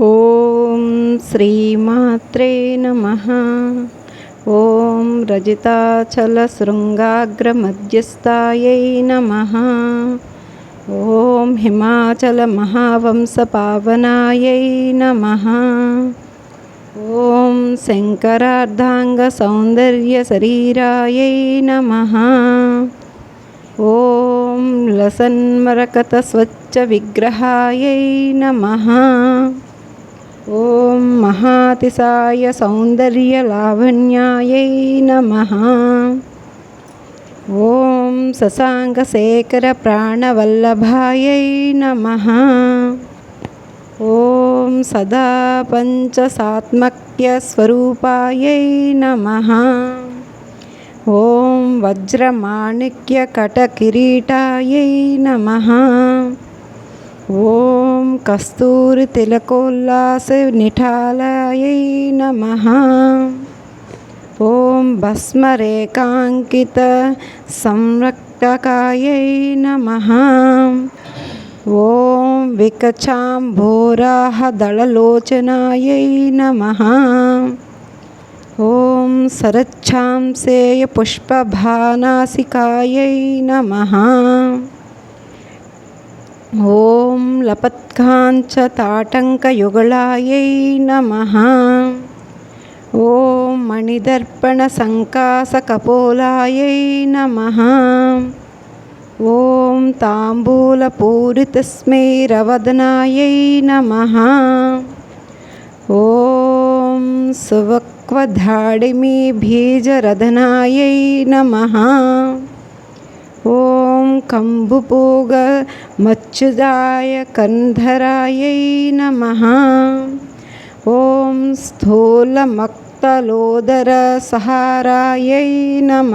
ఓం శ్రీమాత్రే నమ. ఓం రజితాచలశృంగాగ్రమధ్యస్థాయై నమ. ఓం హిమాచల మహావంశ పావనాయై నమ. ఓం శంకరార్ధాంగ సౌందర్య శరీరాయై నమ. ఓం లసన్మరకత స్వచ్ఛ విగ్రహాయై నమ. ఓం మహాతిసాయ సౌందర్య లావణ్యాయై నమ. ఓం శశాంకశేఖర ప్రాణవల్లభాయై నమ. ఓం సదా పంచసాత్మక్యస్వరూపాయై నమ. ఓం వజ్రమాణిక్యకటకిరీటాయై నమ. ఓం కస్తూరితిలకోల్లాసనిఠాలయై నమః ఓం భస్మరేకాంకిత సంరక్తకాయై నమః ఓం వికచాంభోరాహదళలోచనాయై నమః ఓం శరచ్ఛాంసేయ పుష్పభానాసికాయై నమః ఓం లపత్కాంచతాటంకయుగళాయై నమ. ఓం మణిదర్పణసంకాసకపోలాయై నమ. ఓం తాంబూలపూరితస్మైరవదనాయై నమ. ఓం సువక్వధాడిమి బీజరధనాయై నమ. ఓం కంబుపూగ మచ్చుదాయ కంధరాయై నమ. ఓం స్థూలమక్తలోదర సహారాయై నమ.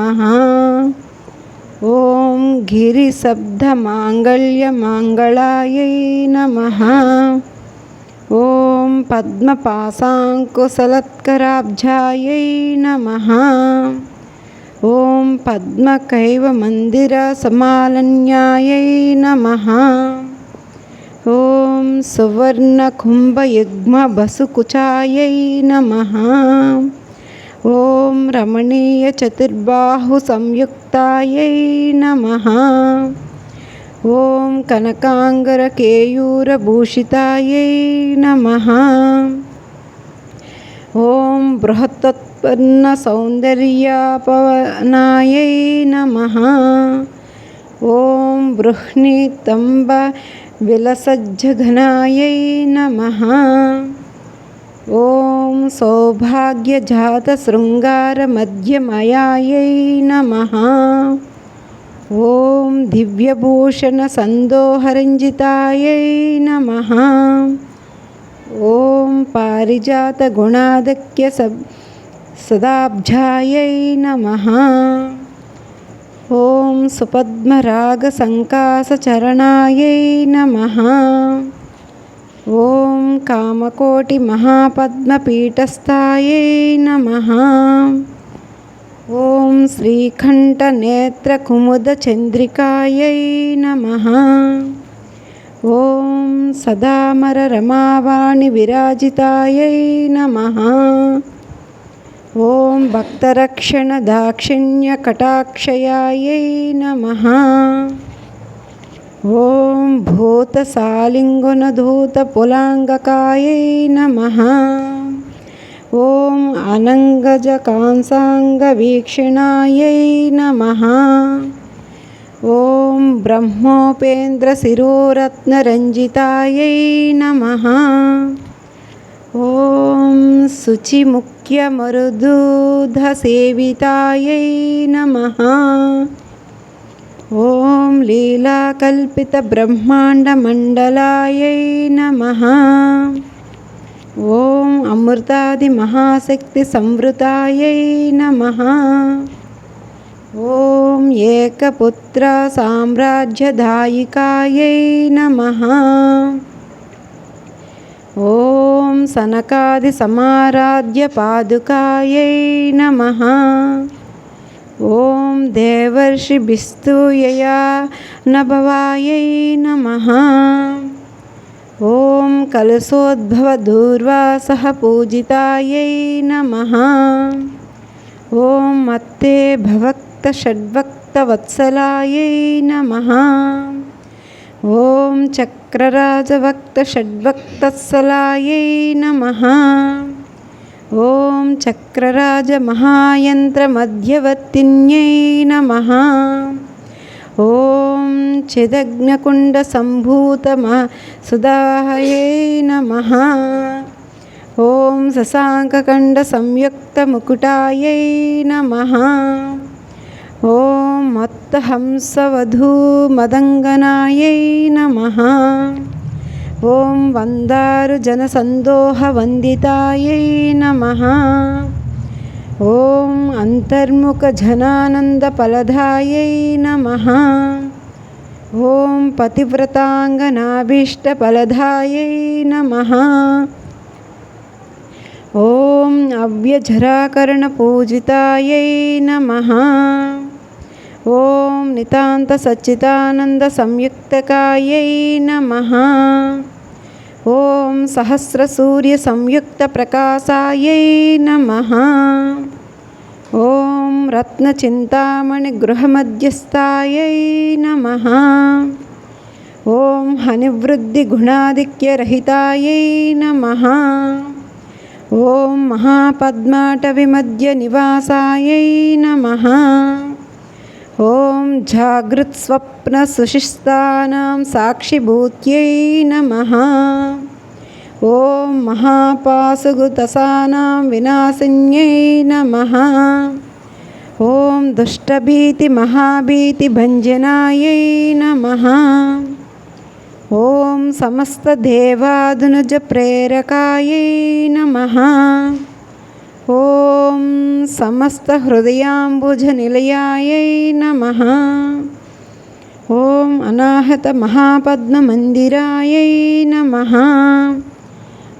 ఓం గిరిశబ్దమాంగళ్యమాంగళాయై నమ. ఓం పద్మపాశాంకుశలత్కరాబ్జాయై నమ. ఓం పద్మకైవ మందిర సమాలన్యాయై నమ. ఓం సువర్ణకుంభయుగ్మబసుకుచాయై నమ. ఓం రమణీయ చతుర్బాహు సంయుక్తాయై నమ. ఓం కనకాంగరకేయూరభూషితాయై నమ. ఓం బృహత్తత్పన్న సౌందర్యాపవనాయై నమః ఓం బృహ్ణీతంబ విలసజ్జఘనాయై నమః ఓం సౌభాగ్యజాత శృంగారమధ్యమయాయై నమః ఓం దివ్యభూషణ సందోహరంజితాయై నమః ఓం పారిజాత గుణాదక్య సదాబ్జాయై నమ. ఓం సుపద్మరాగ సంకాసచరణాయై నమః. ఓం కామకోటి మహాపద్మపీఠస్థాయై నమ. ఓం శ్రీకంఠనేత్రకుముదచంద్రికాయై నమ. ఓం సదామర రమావాణి విరాజితాయై నమ. ఓం భక్తరక్షణ దాక్షిణ్య కటాక్షయాయై నమ. ఓం భూతసాలింగునధూత పులాంగకాయై నమః. ఓం అనంగజ కాంసాంగ వీక్షణాయై నమ. ఓం శుచిముఖ్య మరుదూధ శిరోరత్నరంజితాయై నమ. ఓం లీలాకల్పిత బ్రహ్మాండ ఓం నమ. ఓం అమృతాది మహాశక్తి సంవృతాయై నమ. ఓం ఏకపుత్ర సామ్రాజ్యదాయికాయై నమ. ఓం సనకాది సమారాధ్య పాదుకాయై నమ. ఓం దేవర్షిభిస్తూయయా నభవాయై నమ. ఓం కలశోద్భవదూర్వాస పూజితాయై నమ. ఓం మత్తే భవక్త షడ్వక్తవత్సలాయై నమ. ఓం చక్ चक्रराजभक्तषड्भक्तत्सलायै नमः ॐ चक्रराजमहायन्त्रमध्यवर्तिन्यै नमः ॐ चिदग्नकुण्डसम्भूतमा सुदाहयै नमः ॐ शशाङ्ककण्डसंयुक्तमुकुटायै नमः ఓం మత్తంసవధూమదంగనాయై నమ. ఓం వందారు జనసందోహ వందితాయై నమ. ఓం అంతర్ముఖ జనానంద ఫలదాయై నమ. ఓం పతివ్రతాంగనాభీష్ట ఫలదాయై నమ. ఓం అవ్యజరాకరణ పూజితాయై నమ. ఓం నితాంత సచ్చిదానంద సంయుక్తకాయై నమ. ఓం సహస్రసూర్య సంయుక్త ప్రకాశాయై నమ. ఓం రత్నచింతామణి గృహమధ్యస్థాయై నమ. ఓం హనివృద్ధి గుణాధిక్యరహితాయై నమ. ఓం మహాపద్మాటవిమధ్య నివాసాయై నమ. ఓం జాగృత్ స్వప్న సుషిస్తానాం సాక్షిభూత్యై నమ. ఓం మహాపాసుగుతసానాం వినాశిన్యై నమ. ఓం దుష్టభీతి మహాభీతి భంజనాయై నమ. ఓం సమస్తదేవాదునుజ ప్రేరకాయై నమ. ఓం సమస్త హృదయాంబుజ నిలయాయై నమ. ఓం అనాహత మహాపద్మమందిరాయై నమ.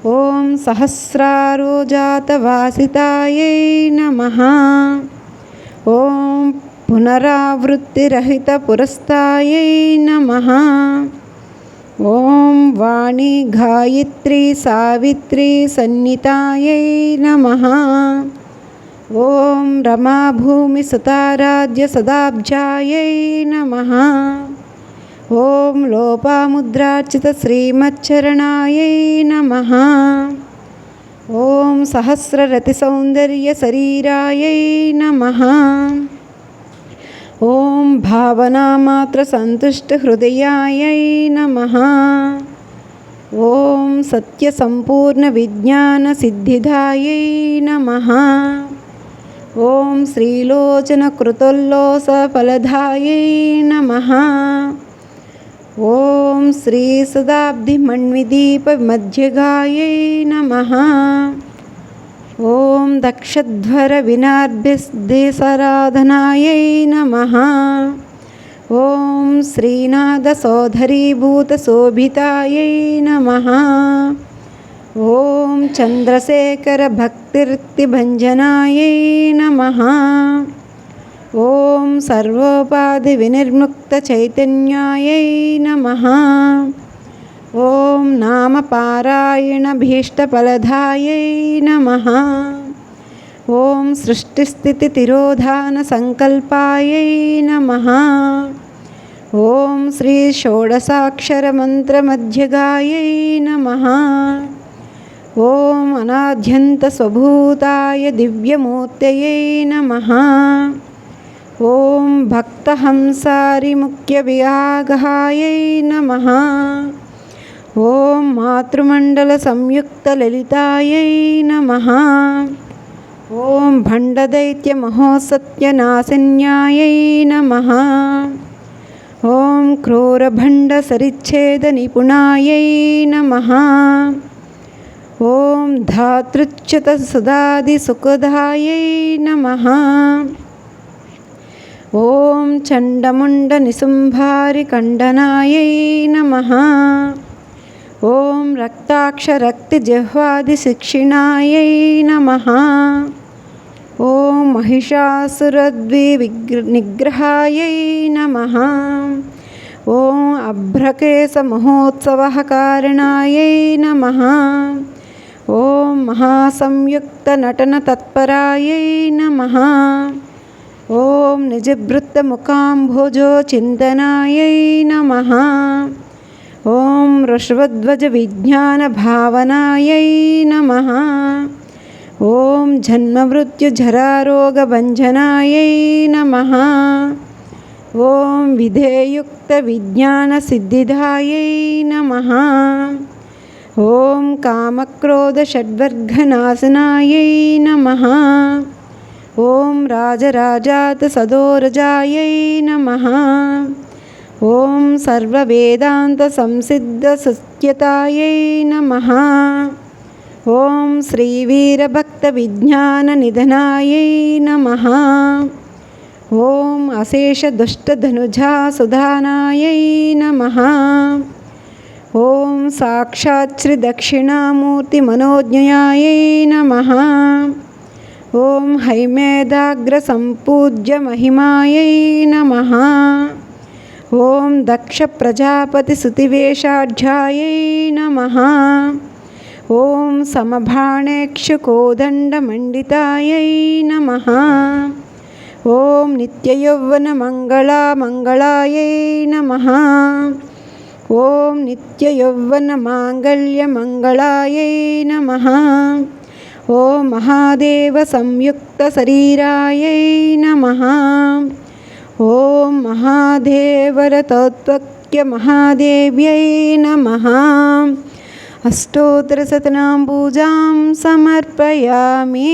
ఓం సహస్రారో జాతవాసితాయై నమ. ఓం పునరావృత్తిరహిత పురస్తాయై నమ. ॐ वाणी गायत्री सावित्री सन्नितायै नमः। ॐ रमाभूमिसुताराज्यसदाब्जायै नमः। ॐ लोपामुद्रार्चितश्रीमच्चरणायै नमः। ॐ सहस्ररतिसौन्दर्यशरीरायै नमः। ఓం భావనామాత్ర సంతుష్ట హృదయాయై నమ. ఓం సత్య సంపూర్ణ విజ్ఞాన సిద్ధిదాయై నమ. ఓం శ్రీలోచన కృతోల్లోస ఫలదాయై నమ. ఓం శ్రీ సదాబ్ది మణ్విదీప మధ్యగాయై నమ. ఓం దక్షధ్వర వినార్భిస్దేశరాధనాయై నమ. ఓం శ్రీనాథసోధరీభూతశోభితాయై నమ. ఓం చంద్రశేఖర భక్తిర్తిభంజనాయై నమ. ఓం సర్వోపాధి వినిర్ముక్త చైతన్యాయై నమ. ॐ नामपारायणभीष्टफलदायै नमः। ॐ सृष्टिस्थितितिरोधानसङ्कल्पायै नमः। ॐ श्रीषोडशाक्षरमन्त्रमध्यगायै नमः। ॐ अनाद्यन्तस्वभूताय दिव्यमूर्तये नमः। ॐ भक्तहंसारिमुख्यवियागहायै नमः। ఓం మాతృమండల సంయుక్త లలితాయై నమ. ఓం భండదైత్య మహోసత్యనాశన్యాయై నమ. ఓం క్రూరభండ సరిచ్ఛేద నిపుణాయై నమ. ఓం ధాతృచ్యుత సుధాది సుఖదాయై నమ. ఓం చండముండ నిసుంభారి ఖండనాయై నమ. ఓం రక్తాక్షరక్తి జహ్వాది శిక్షిణాయై నమ. ఓం మహిషాసురద్వి విగ్ర నిగ్రహాయై నమ. ఓం అభ్రకేశ మహోత్సవకారిణాయై నమ. ఓం మహాసంయుక్తనటనతత్పరాయై నమ. ఓం నిజభృత్తముఖాంభోజో చింతనాయై నమ. ఓం వృషభధ్వజ విజ్ఞాన భావనాయై నమ. ఓం జన్మమృత్యుజరారోగభంజనాయై నమ. ఓం విధేయుక్త విజ్ఞాన సిద్ధిదాయై నమ. ఓం కామక్రోధ షడ్వర్ఘనాశనాయై నమ. ఓం రాజరాజాత సదోరజాయై నమ. ఓం సర్వవేదాంత సంసిద్ధ సుఖ్యతాయై నమ. ఓం శ్రీవీరభక్త విజ్ఞాన నిధనాయై నమ. ఓం అశేష దుష్టధనుజా సుధానాయై నమ. ఓం సాక్షాచ్రి దక్షిణామూర్తి మనోజ్ఞయాయై నమ. ఓం హైమేదాగ్ర సంపూజ్య మహిమాయై నమ. ఓం దక్ష ప్రజాపతి సుతివేషాఢ్యాయై నమ. ఓం సమభాణేక్షకోదండమండితాయై నమ. ఓం నిత్యయౌవనమంగళామంగళాయై నమ. ఓం నిత్యయౌవనమాంగళ్యమంగళాయై నమ. ఓం మహాదేవ సంయుక్త శరీరాయై నమ. ॐ महादेवरतोत्वक्यमहादेव्यै नमः। अष्टोत्तरशतनां पूजां समर्पयामि।